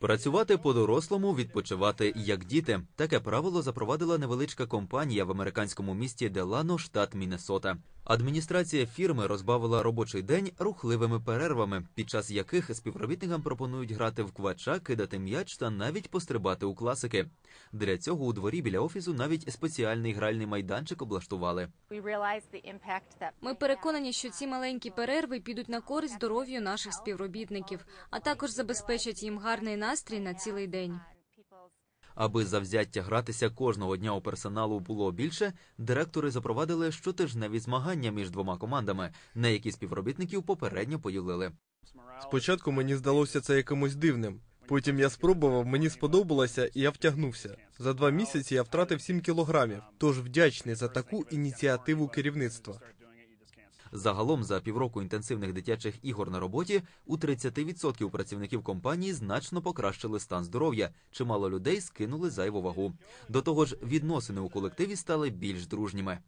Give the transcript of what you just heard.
Працювати по-дорослому, відпочивати як діти. Таке правило запровадила невеличка компанія в американському місті Делано, штат Міннесота. Адміністрація фірми розбавила робочий день рухливими перервами, під час яких співробітникам пропонують грати в квача, кидати м'яч та навіть пострибати у класики. Для цього у дворі біля офісу навіть спеціальний гральний майданчик облаштували. Ми переконані, що ці маленькі перерви підуть на користь здоров'ю наших співробітників, а також забезпечать їм гарний настрій на цілий день. Аби завзяття гратися кожного дня у персоналу було більше, директори запровадили щотижневі змагання між двома командами, на які співробітників попередньо поділили. Спочатку мені здалося це якимось дивним. Потім я спробував, мені сподобалося, і я втягнувся. За два місяці я втратив 7 кілограмів, тож вдячний за таку ініціативу керівництва. Загалом за півроку інтенсивних дитячих ігор на роботі у 30% працівників компанії значно покращили стан здоров'я. Чимало людей скинули зайву вагу. До того ж, відносини у колективі стали більш дружніми.